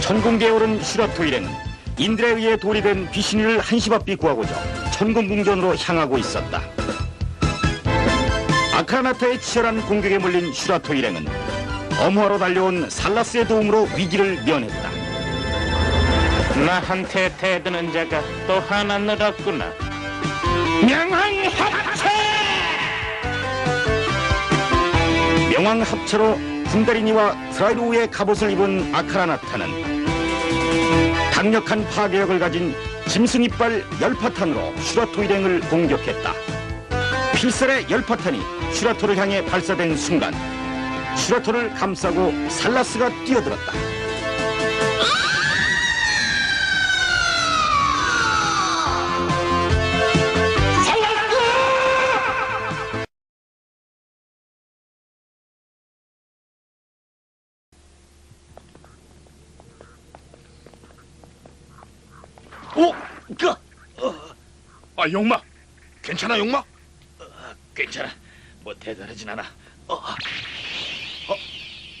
천궁계에 오른 슈라토 일행은 인들에 의해 돌이 된 귀신이를 한시바삐 구하고자 천궁궁전으로 향하고 있었다. 아크라나타의 치열한 공격에 몰린 슈라토 일행은 엄호하러 달려온 살라스의 도움으로 위기를 면했다. 나한테 대드는 자가 또 하나 늘었구나. 명왕 합체! 명왕 합체로 군다리니와 트라이로우의 갑옷을 입은 아카라나타는 강력한 파괴력을 가진 짐승 이빨 열파탄으로 슈라토 일행을 공격했다. 필살의 열파탄이 슈라토를 향해 발사된 순간 슈라토를 감싸고 살라스가 뛰어들었다. 아, 용마! 괜찮아, 용마? 괜찮아. 뭐 대단하진 않아. 어, 어,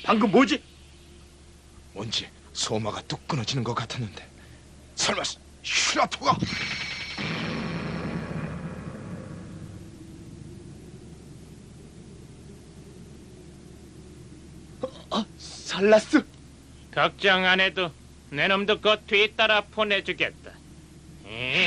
방금 뭐지? 뭔지 소마가 뚝 끊어지는 것 같았는데. 설마 슈라토가? 아, 살라스! 걱정 안 해도 내 놈도 곧 뒤따라 보내주겠다. 에이, 에이,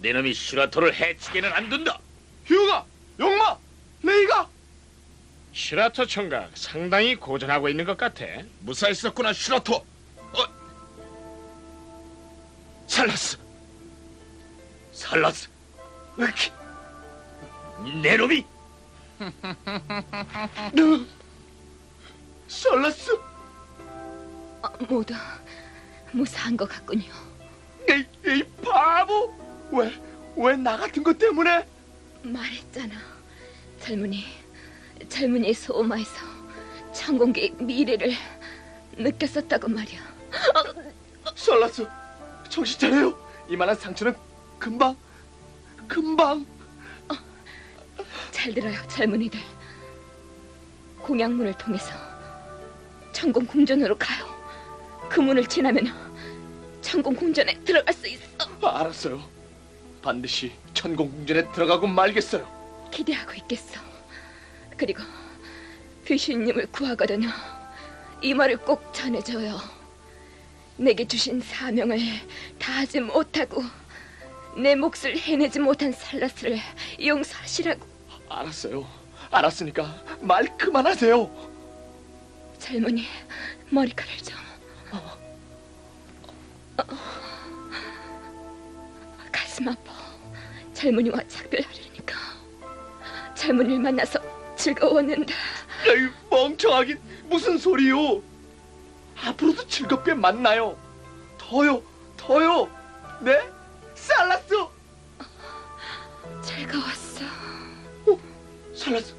네 놈이 슈라토를 해치게는 안 된다. 휴가, 용마, 레이가. 슈라토 총각 상당히 고전하고 있는 것 같아. 무사했었구나 슈라토. 어, 살라스, 살라스. 으키. 네 놈이. 으, 살라스. 어, 모두 무사한 것 같군요. 이, 이 바보. 왜, 왜 나 같은 것 때문에? 말했잖아. 젊은이, 젊은이 소마에서 천공계의 미래를 느꼈었다고 말이야. 살라스, 정신 차려요. 이만한 상처는 금방, 금방. 잘 들어요, 젊은이들. 공양문을 통해서 천공 궁전으로 가요. 그 문을 지나면 천공 궁전에 들어갈 수 있어. 아, 알았어요. 반드시 천공 궁전에 들어가고 말겠어요. 기대하고 있겠어. 그리고 귀신님을 구하거든요. 이 말을 꼭 전해줘요. 내게 주신 사명을 다하지 못하고 내 몫을 해내지 못한 살라스를 용서하시라고 알았어요. 알았으니까 말 그만하세요. 젊은이 머리카락을 좀 어. 가슴 아파 젊은이와 작별하려니까 젊은이를 만나서 즐거웠는데 에이, 멍청하긴 무슨 소리요? 앞으로도 즐겁게 만나요. 더요, 더요. 네? 살라스. 즐거웠어 어, 살라스.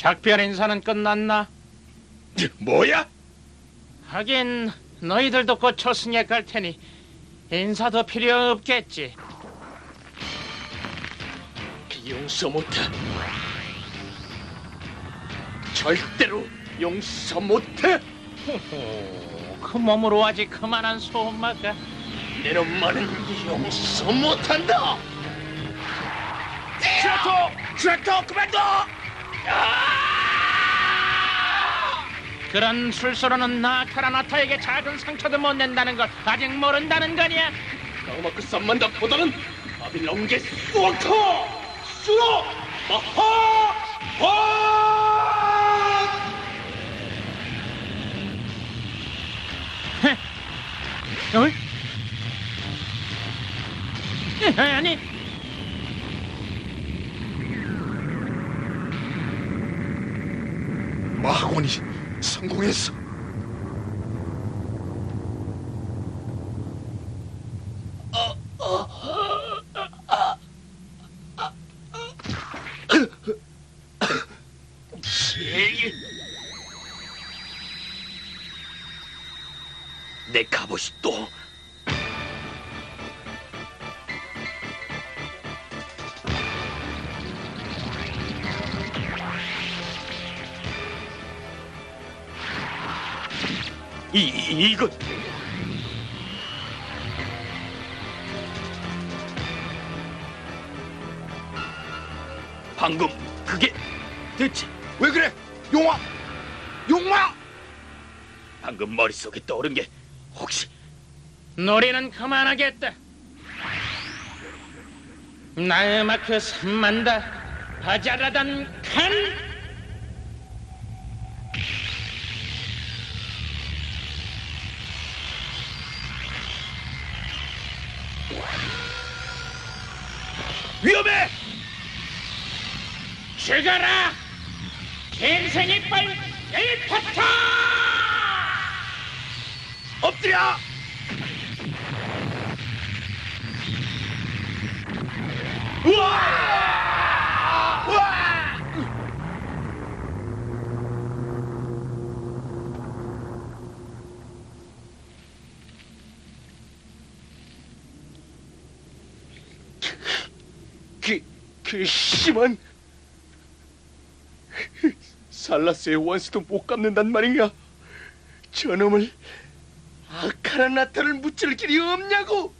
작별 인사는 끝났나? 뭐야? 하긴 너희들도 곧 초승에 갈 테니 인사도 필요 없겠지. 용서 못해. 절대로 용서 못해. 오, 그 몸으로 아직 그만한 소마가 내 놈만은 용서 못한다. 슈라토, 슈라토 그만둬. 그런 술수로는 나카라나타에게 작은 상처도 못 낸다는 걸 아직 모른다는 거냐? 나우마크 썸만다 보다는 바빌론계 수어커 수로 마하 화. 어이? 아니 마곤이 성공했어. 내 갑옷이 또 이, 이 이것 방금 그게 대체 왜 그래? 용화! 용화! 방금 머릿속에 떠오른 게 혹시 놀이는 그만하겠다. 나의 마크 삼만다 바자라단 칸. 위험해! 죽어라! 갱생이 빨 일파타! 엎드려! 그, 그 심한 살라스의 원수도 못 갚는단 말인가? 저놈을 아카라나타를 묻힐 길이 없냐고!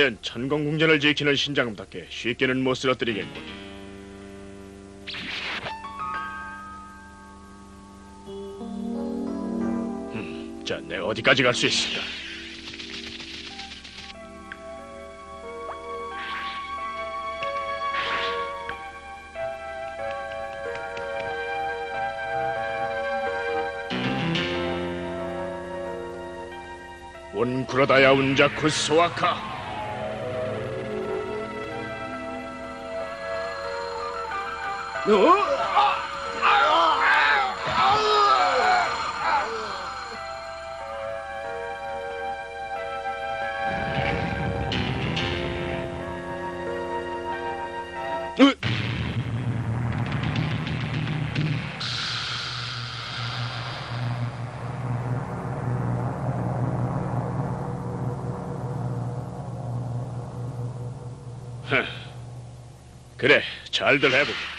과연 천공궁전을 지키는 신장음답게 쉽게는 못 쓰러뜨리겠군. 음, 자, 내 어디까지 갈 수 있을까? 온쿠라다야 운자쿠 소아카 그래, 잘들 해보게.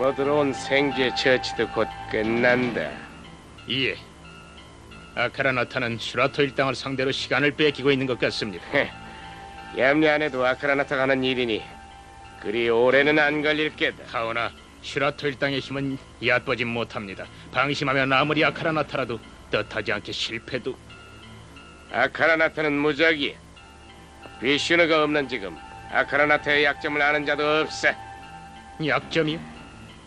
숨어들어온 생쥐의 처치도 곧 끝난다. 예. 아카라나타는 슈라토 일당을 상대로 시간을 뺏기고 있는 것 같습니다. 염려 안 해도 아크라나타가 하는 일이니 그리 오래는 안 걸릴 게다. 하오나 슈라토 일당의 힘은 얕보지 못합니다. 방심하면 아무리 아카라나타라도 뜻하지 않게 실패도 아카라나타는 무적이야. 비슈너가 없는 지금 아카라나타의 약점을 아는 자도 없어. 약점이요?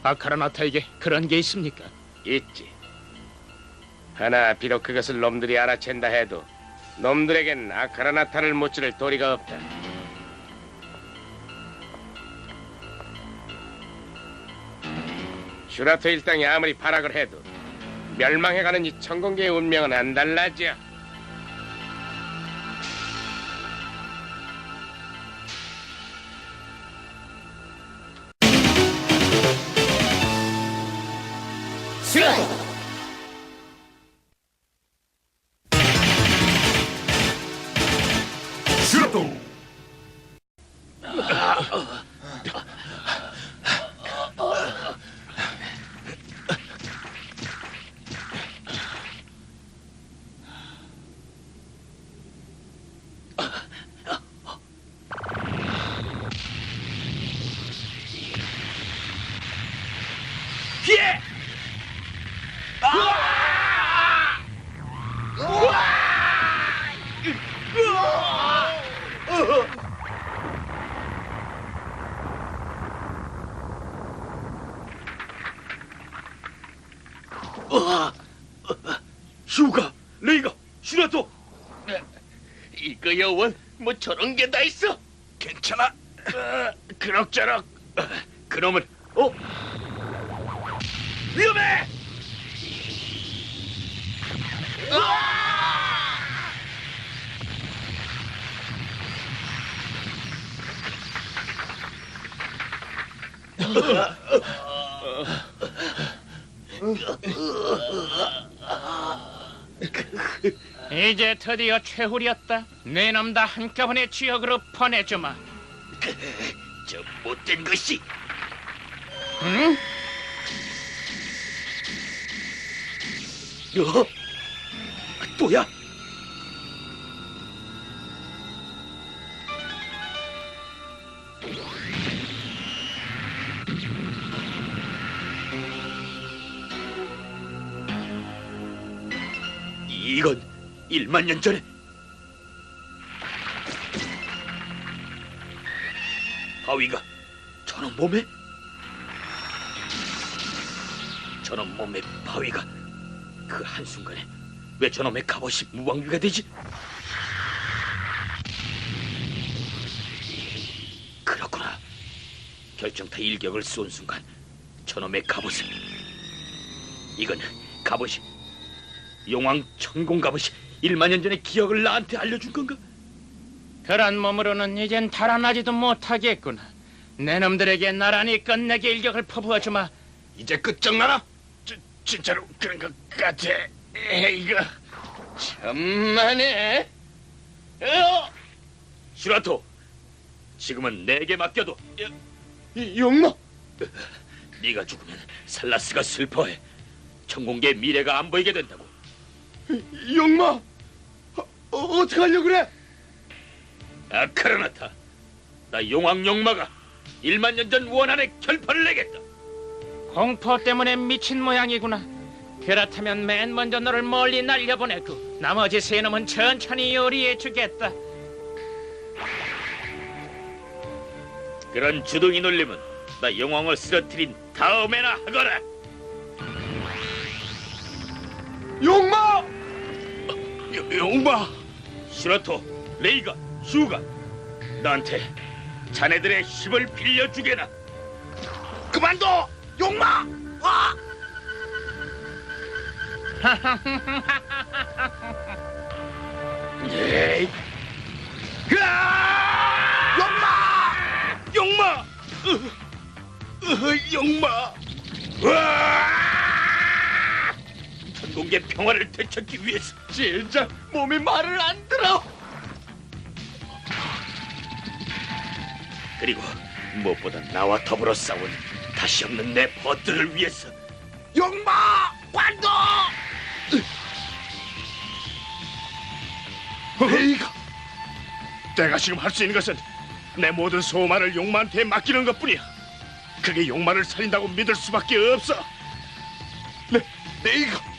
아카라나타에게 그런 게 있습니까? 있지. 하나 비록 그것을 놈들이 알아챈다 해도 놈들에겐 아카라나타를 무찌를 도리가 없다. 슈라토 일당이 아무리 발악을 해도 멸망해가는 이 천공계의 운명은 안 달라져. って 여원 뭐 저런 게 다 있어? 괜찮아. 어, 그럭저럭. 어, 그놈은 어? 위험해! 이제 드디어 최후리였다. 네놈 다 한꺼번에 지역으로 보내주마. 저 못된 것이. 응? 어? 또야? 1만 년 전에 바위가 저놈 몸에 저놈 몸에 바위가 그 한순간에 왜 저놈의 갑옷이 무방비가 되지? 그렇구나. 결정타 일격을 쏜 순간 저놈의 갑옷은 이건 갑옷이 용왕 천공 갑옷이 1만 년 전의 기억을 나한테 알려준 건가? 그런 몸으로는 이젠 달아나지도 못하겠구나. 내 놈들에게 나란히 끝내게 일격을 퍼부어주마. 이제 끝장나나? 지, 진짜로 그런 것 같아. 이거 참만해. 어? 슈라토, 지금은 내게 맡겨도 용마. 네가 죽으면 살라스가 슬퍼해. 천공계의 미래가 안 보이게 된다고. 용마. 어, 어떻게 하려고 그래? 아카라나타, 나 용왕 용마가 1만 년 전 원한의 결판을 내겠다. 공포 때문에 미친 모양이구나. 그렇다면 맨 먼저 너를 멀리 날려보내고 나머지 세 놈은 천천히 요리해 주겠다. 그런 주둥이 놀림은 나 용왕을 쓰러뜨린 다음에나 하거라. 용마. 용마, 슈라토, 레이가, 슈가, 나한테 자네들의 힘을 빌려주게나. 그만둬. 용마. 와. 에이, 용마. 용마. 으, 으, 용마. 으아! 천공계 평화를 되찾기 위해서 진짜 몸이 말을 안 들어. 그리고 무엇보다 나와 더불어 싸운 다시 없는 내 벗들을 위해서 용마. 관둬. 레이가 내가 지금 할 수 있는 것은 내 모든 소마를 용마한테 맡기는 것뿐이야. 그게 용마를 살린다고 믿을 수밖에 없어. 네, 내가.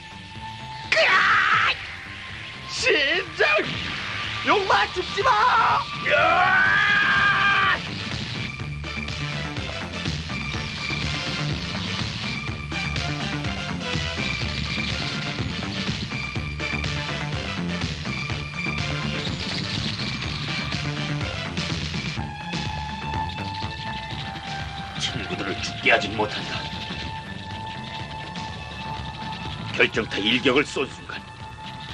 용마 죽지 마. 친구들을 죽게 하진 못한다. 결정타 일격을 쏜 순간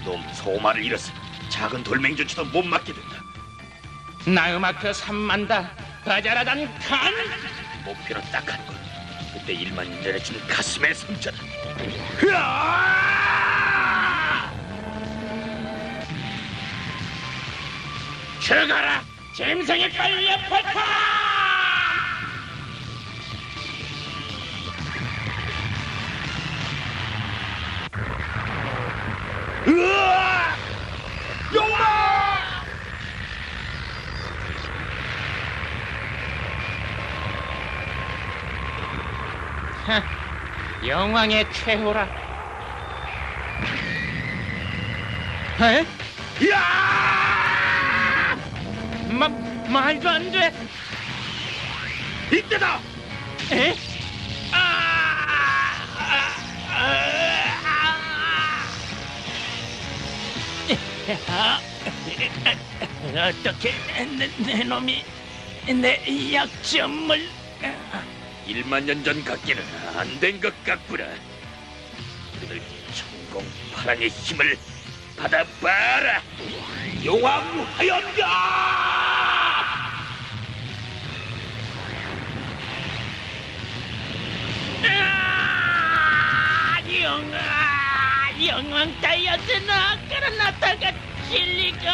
놈 소마를 잃어서 작은 돌멩이조차도 못 맞게 된다. 나음악 그 삼만다. 바자라단 칸. 목표로 딱한 건. 그때 일만 년전에 준 가슴의 상처다. 죽어라. 짐승에 깔려 버터. 영왕의 최후라. 에? 야! 마, 말도 안 돼. 이때다. 에? 아! 아! 어떻게 내, 내 놈이 내 약점을 1만 년 전 같기는 안 된 것 같구나. 우리들 천공 파랑의 힘을 받아봐라. 용왕 화염가! 아, 영아 영왕 따여드나 그러나다가 진리가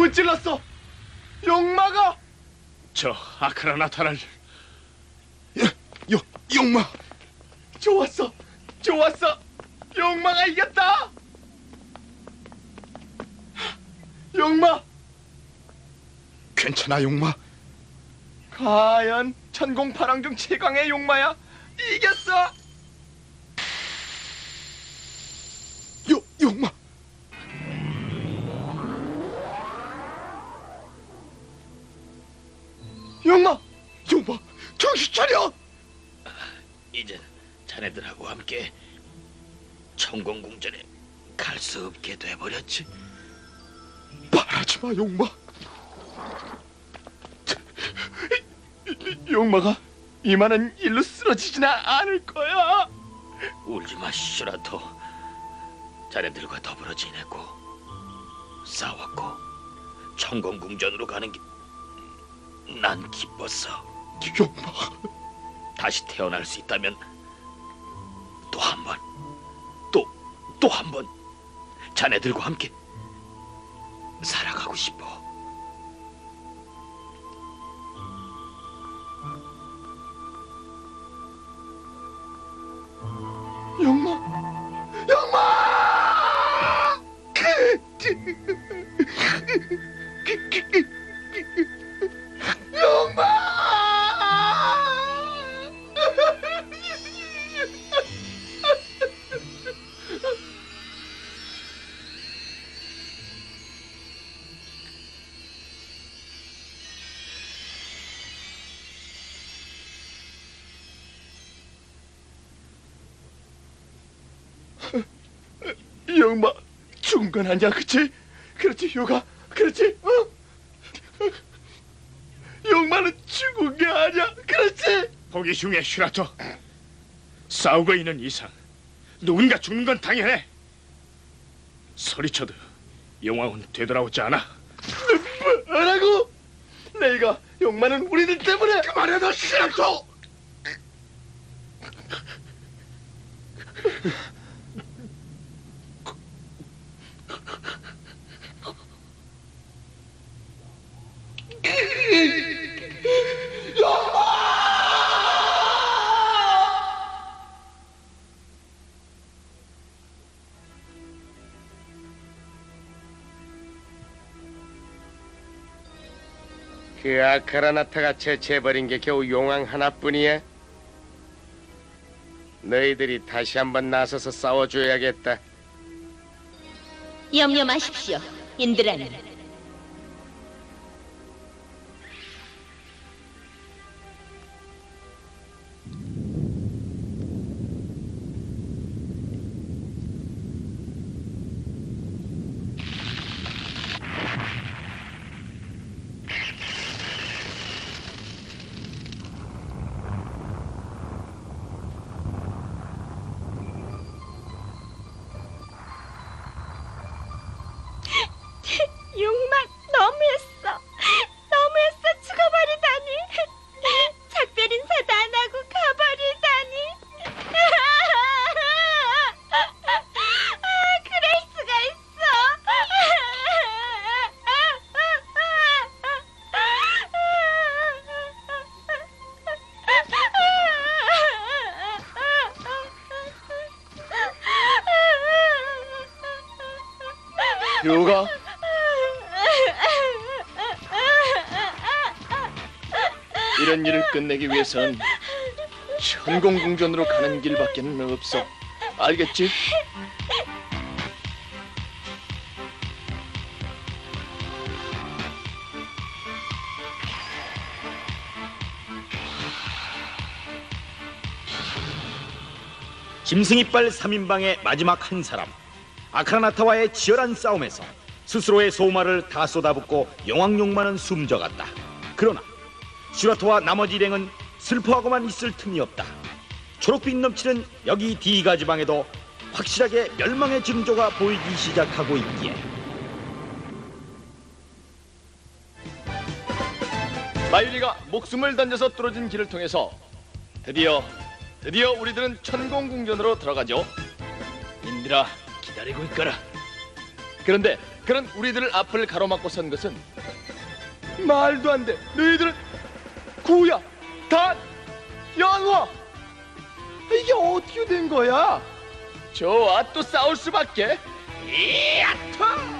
무찔렀어. 용마가. 저 아크라나타를 용 용마. 좋았어. 좋았어. 용마가 이겼다. 용마. 괜찮아 용마. 과연 천공파랑 중 최강의 용마야. 이겼어. 정신 차려. 이젠 자네들하고 함께 천공궁전에 갈 수 없게 돼버렸지. 말하지 마, 용마. 용마가 이만한 일로 쓰러지지나 않을 거야. 울지 마, 슈라토. 자네들과 더불어 지냈고 싸웠고 천공궁전으로 가는 게 난 기뻤어. 용마, 다시 태어날 수 있다면 또 한 번, 또 또 한 번 자네들과 함께 살아가고 싶어. 용마 죽은 건 아니야, 그치? 그렇지, 요가, 그렇지, 어? 용마는 죽은 게 아니야, 그렇지? 보기 중에 슈라토 싸우고 있는 이상 누군가 죽는 건 당연해 소리쳐도 용왕은 되돌아오지 않아 뭐라고? 내가 용마는 우리들 때문에 그만해, 너 싫어! 그 아크라나타가 채취해버린 게 겨우 용왕 하나뿐이야 너희들이 다시 한번 나서서 싸워줘야겠다 염려 마십시오, 인드라는. 효가 이런 일을 끝내기 위해선 천공궁전으로 가는 길밖에는 없어. 알겠지? 짐승이빨 3인방의 마지막 한 사람 아크라나타와의 치열한 싸움에서 스스로의 소마를 다 쏟아붓고 영왕욕만은 숨져갔다. 그러나 슈라토와 나머지 일행은 슬퍼하고만 있을 틈이 없다. 초록빛 넘치는 여기 디가 지방에도 확실하게 멸망의 징조가 보이기 시작하고 있기에 마유리가 목숨을 던져서 뚫어진 길을 통해서 드디어 드디어 우리들은 천공궁전으로 들어가죠. 인들아 기다리고 있거라. 그런데 그런 우리들을 앞을 가로막고 선 것은 말도 안 돼. 너희들은 구야, 단, 연화. 이게 어떻게 된 거야? 좋아, 또 싸울 수밖에. 이야토!